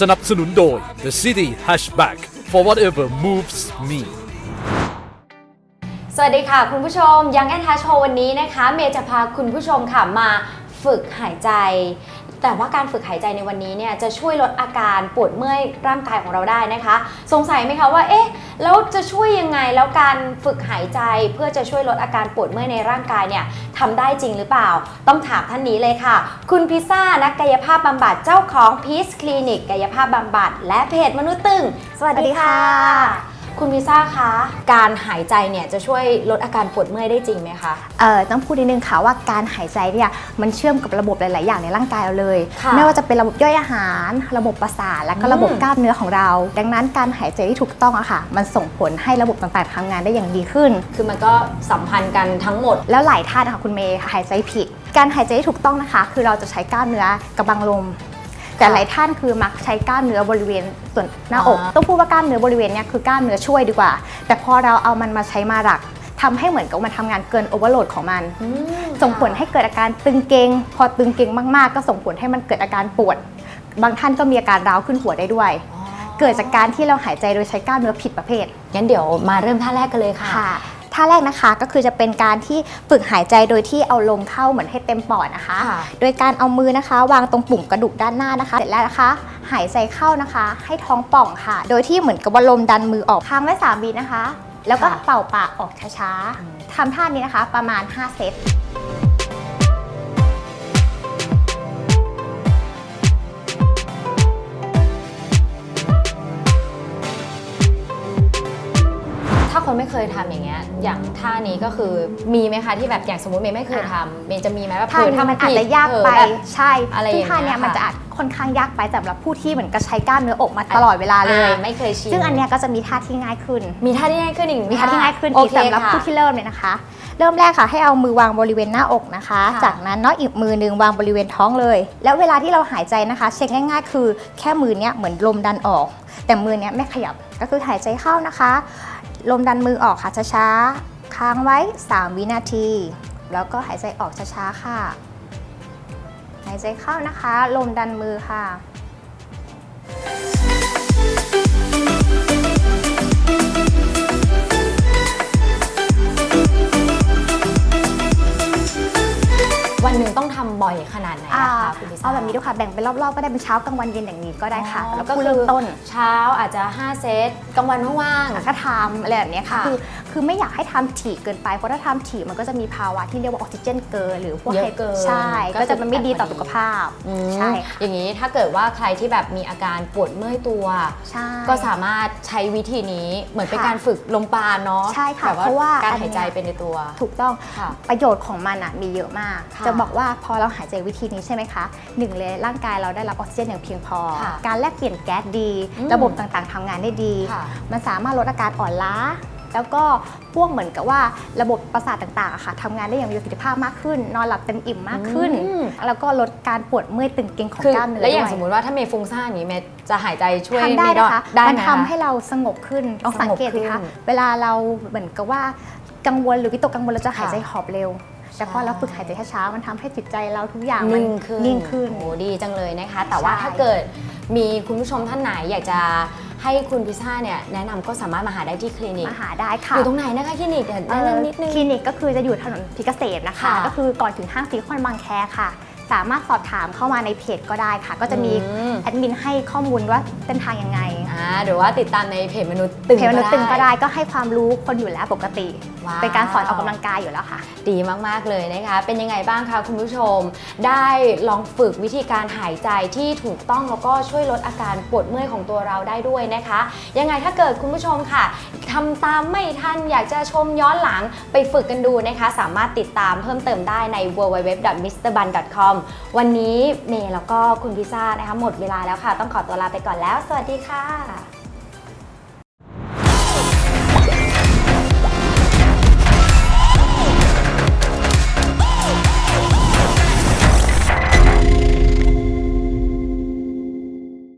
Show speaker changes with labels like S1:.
S1: สนับสนุนโดย The City Hatchback for whatever moves me
S2: สวัสดีค่ะ คุณผู้ชมยังแอนทาโชวันนี้นะคะ เมย์จะพาคุณผู้ชมค่ะมาฝึกหายใจ แต่ว่าการฝึกหายใจในวันนี้เนี่ยจะช่วยลดอาการปวดเมื่อยร่างกายของเราได้นะคะ สงสัยไหมคะว่าเอ๊ะแล้วจะช่วยยังไงแล้วการฝึกหายใจเพื่อจะช่วยลดอาการปวดเมื่อยในร่างกายเนี่ยทำได้จริงหรือเปล่า ต้องถามท่านนี้เลยค่ะ คุณพิซซ่านักกายภาพบำบัดเจ้าของ Peace Clinic กายภาพบำบัด และเพจมนุษย์ตึง สวัสดีค่ะ คุณพิซซ่าคะ การหายใจเนี่ยจะช่วยลดอาการปวดเมื่อยได้จริงไหมคะ
S3: เอ่อต้องพูดนิดนึงค่ะว่าการหายใจเนี่ยมันเชื่อมกับระบบหลาย ๆ อย่างในร่างกายเราเลย
S2: ค่ะ
S3: ไม่ว่าจะเป็นระบบย่อยอาหาร ระบบประสาทและก็
S2: อืม
S3: ระบบกล้ามเนื้อของเรา ดังนั้นการหายใจที่ถูกต้องอะค่ะ มันส่งผลให้ระบบต่าง ๆทำงานได้อย่างดีขึ้น
S2: คือมันก็สัมพันธ์กันทั้งหมด
S3: แล้วหลายท่านนะคะคุณเมย์หายใจผิด การหายใจที่ถูกต้องนะคะ คือเราจะใช้กล้ามเนื้อกระบังลม แต่หลายท่านคือมักใช้กล้ามเนื้อบริเวณส่วนหน้าอก
S2: อ่า
S3: ต้องพูดว่ากล้ามเนื้อบริเวณเนี้ยคือกล้ามเนื้อช่วยดีกว่า แต่พอเราเอามันมาใช้มาหลักทำให้เหมือนกับมันทำงานเกินโอเวอร์โหลดของมัน
S2: อืม
S3: ส่งผลให้เกิดอาการตึงเกร็งพอตึงเกร็งมากๆ ก็ส่งผลให้มันเกิดอาการปวด บางท่านก็มีอาการร้าวขึ้นหัวได้ด้วย
S2: อ๋อ
S3: เกิดจากการที่เราหายใจโดยใช้กล้ามเนื้อผิดประเภท
S2: งั้นเดี๋ยวมาเริ่มท่าแรกกันเลยค่ะ
S3: ค่ะ ท่าแรกนะคะก็คือจะเป็นการที่ฝึกหายใจโดยที่เอาลมเข้าเหมือนให้เต็มปอดนะคะ
S2: ค่ะ
S3: โดยการเอามือนะคะ วางตรงปุ่มกระดูกด้านหน้านะคะเสร็จแล้วนะคะ หายใจเข้านะคะ ให้ท้องป่องค่ะ โดยที่เหมือนกับว่าลมดันมือออกค้างไว้สามวินะคะ แล้วก็
S2: ค่ะ
S3: เป่าปากออกช้า
S2: อืม
S3: ๆทำท่านี้นะคะประมาณ 5 เซต
S2: ถ้า คนไม่เคยทำอย่างเงี้ย อย่างท่านี้ก็คือมีไหมคะที่แบบอย่างสมมติเมย์ไม่เคยทำเมย์จะมีไหมว่า
S3: ท่า
S2: เผลอ
S3: นี้
S2: ทำ
S3: มันอาจ
S2: ผิด
S3: จะยาก
S2: เผลอ
S3: ไป
S2: แบบ
S3: ใช่
S2: อะไรอย่างเงี้ย
S3: ซึ่งท่าเนี้ย
S2: ค่ะ
S3: มันจะอาจค่อนข้างยากไปสำหรับผู้ที่เหมือนกับใช้กล้ามเนื้ออกมาตลอดเวลาเลย
S2: อ่ไม่เคยชิน
S3: ซึ่งอันเนี้ยก็จะมีท่าที่ง่ายขึ้น
S2: มีท่าที่ง่ายขึ้นอีกไห
S3: มีท่าที่ง่ายขึ้น
S2: โอ
S3: อีก
S2: เค
S3: สำหรับ
S2: ค่ะ
S3: ผู้ที่เริ่มเลยนะคะ เริ่มแรกค่ะให้เอามือวางบริเวณหน้าอกนะคะ
S2: ค่ะ
S3: จากนั้นเนาะอีกมือหนึงวางบริเวณท้องเลย แล้วเวลาที่เราหายใจนะคะ เช็คง่าย ๆ คือแค่มือเนี้ยเหมือนลมดันออก แต่มือเนี้ยไม่ขยับก็คือหายใจเข้านะคะ ลมดันมือออกค่ะช้าๆ ค้างไว้ 3 วินาที แล้วก็หายใจออกช้าๆ ค่ะ หายใจเข้านะคะ ลมดันมือค่ะ
S2: องทำบ่อยขนาดไหน
S3: อ่า
S2: นะคะคุณพิซซ่า
S3: เอาแบบนี้ดูค่ะ แบ่งเป็นรอบๆ ก็ได้เป็นเช้ากลางวันเย็นอย่างนี้ก็ได้ค่ะ
S2: อ๋อ
S3: แล้วก็
S2: ก็คือ
S3: เริ่มต้น
S2: เช้าอาจจะ 5 เซตกลางวันว่าง
S3: ถ้าทำอะไรแบบเนี้ยค่ะ
S2: ค่ะ
S3: คือคือไม่อยากให้ทำถี่เกินไป เพราะถ้าทำถี่มันก็จะมีภาวะที่เรียกว่าออกซิเจนเกินหรือพวก
S2: เยอะ
S3: ไฮ
S2: เกิน
S3: ใช่
S2: ก็
S3: ก็จะมันไม่ดีต่อ
S2: คือ
S3: สุขภาพ
S2: อืม
S3: ใช่ค่ะ
S2: อย่างนี้ถ้าเกิดว่าใครที่แบบมีอาการปวดเมื่อยตัว
S3: ใช่
S2: ก็สามารถใช้วิธีนี้เหมือนเป็น
S3: ค่ะ
S2: การฝึกลมปราณเนาะ
S3: ใช่ค่ะ
S2: แบบ
S3: เพราะว่า
S2: การ
S3: อัน
S2: หายใจ
S3: เนี้ย
S2: เป็นในตัว
S3: ถูกต้อง
S2: ค่ะ
S3: ประโยชน์ของมันอะมีเยอะมาก
S2: ค่ะ
S3: จะบอกว่าพอเราหายใจวิธีนี้ใช่ไหมคะหนึ่งเลยร่างกายเราได้รับออกซิเจนอย่างเพียงพอ
S2: ค่ะ
S3: การแลกเปลี่ยนแก๊สดี
S2: อืม
S3: ระบบต่างๆทำงานได้ดี
S2: ค่ะ
S3: มันสามารถลดอาการอ่อนล้า แล้วก็พวกเหมือนกับว่าระบบประสาทต่างๆอะค่ะทำงานได้อย่างมีประสิทธิภาพมากขึ้น นอนหลับเต็มอิ่มมากขึ้น
S2: อืม
S3: แล้วก็ลดการปวดเมื่อยตึงเกร็งของ
S2: คือก
S3: ล้ามเนื้อ
S2: แล้วอย่าง
S3: ด้วย
S2: สมมุติว่าถ้าเมย์ฟุ้งซ่านอย่างนี้เมย์จะหายใจช่วย
S3: ทำได้
S2: เมย์
S3: นะคะ
S2: ได้
S3: มัน
S2: ไหม
S3: ทำ
S2: คะ
S3: ให้เราสงบขึ้นลองสังเกตสิ
S2: สง
S3: คะ
S2: บขึ้น
S3: เวลาเราเหมือนกับว่ากังวลหรือวิตกกังวลเราจะหายใจ
S2: ค่ะ
S3: หอบเร็ว แต่พอ
S2: ใช่
S3: เราฝึกหายใจช้าๆมันทำให้จิตใจเราทุกอย่างมั
S2: นิ่งขึ้น
S3: นิ่งขึ้น
S2: โอ้ดีจังเลยนะคะ แต่ว่า
S3: ใช่
S2: ถ้าเกิดมีคุณผู้ชมท่านไหนอยากจะ ให้คุณพิซซ่าเนี่ยแนะนำก็สามารถมาหาได้ที่คลินิก
S3: มาหาได้ค่ะ
S2: อยู่ตรงไหนนะคะคลินิกเดี๋ยวแนะนำนิดนึง
S3: คลินิกก็คือจะอยู่ถนนพิเกษมนะคะ
S2: ค่ะ
S3: ก็คือก่อนถึงห้างซีคอนบางแคค่ะ สามารถสอบถามเข้ามาในเพจก็ได้ค่ะ ก็จะมี
S2: อืม
S3: แอดมินให้ข้อมูลว่าเส้นทางยังไง
S2: อ่าหรือว่าติดตามในเพจมนุษย์ตึง
S3: เพจมนุษย์ตึงก็ได้ก็ให้ความรู้คนอยู่แล้วปกติ
S2: ว้าว
S3: เป็นการสอนออกกำลังกายอยู่แล้วค่ะ
S2: ดีมาก ๆ เลยนะคะ เป็นยังไงบ้างคะคุณผู้ชม ได้ลองฝึกวิธีการหายใจที่ถูกต้องแล้วก็ช่วยลดอาการปวดเมื่อยของตัวเราได้ด้วยนะคะ ยังไงถ้าเกิดคุณผู้ชมค่ะทำตามไม่ทันอยากจะชมย้อนหลังไปฝึกกันดูนะคะ สามารถติดตามเพิ่มเติมได้ใน www.mrbun.com วันนี้เมย์แล้วก็คุณพิซซ่านะคะหมดเวลาแล้วค่ะ ต้องขอตัวลาไปก่อนแล้ว สวัสดีค่ะ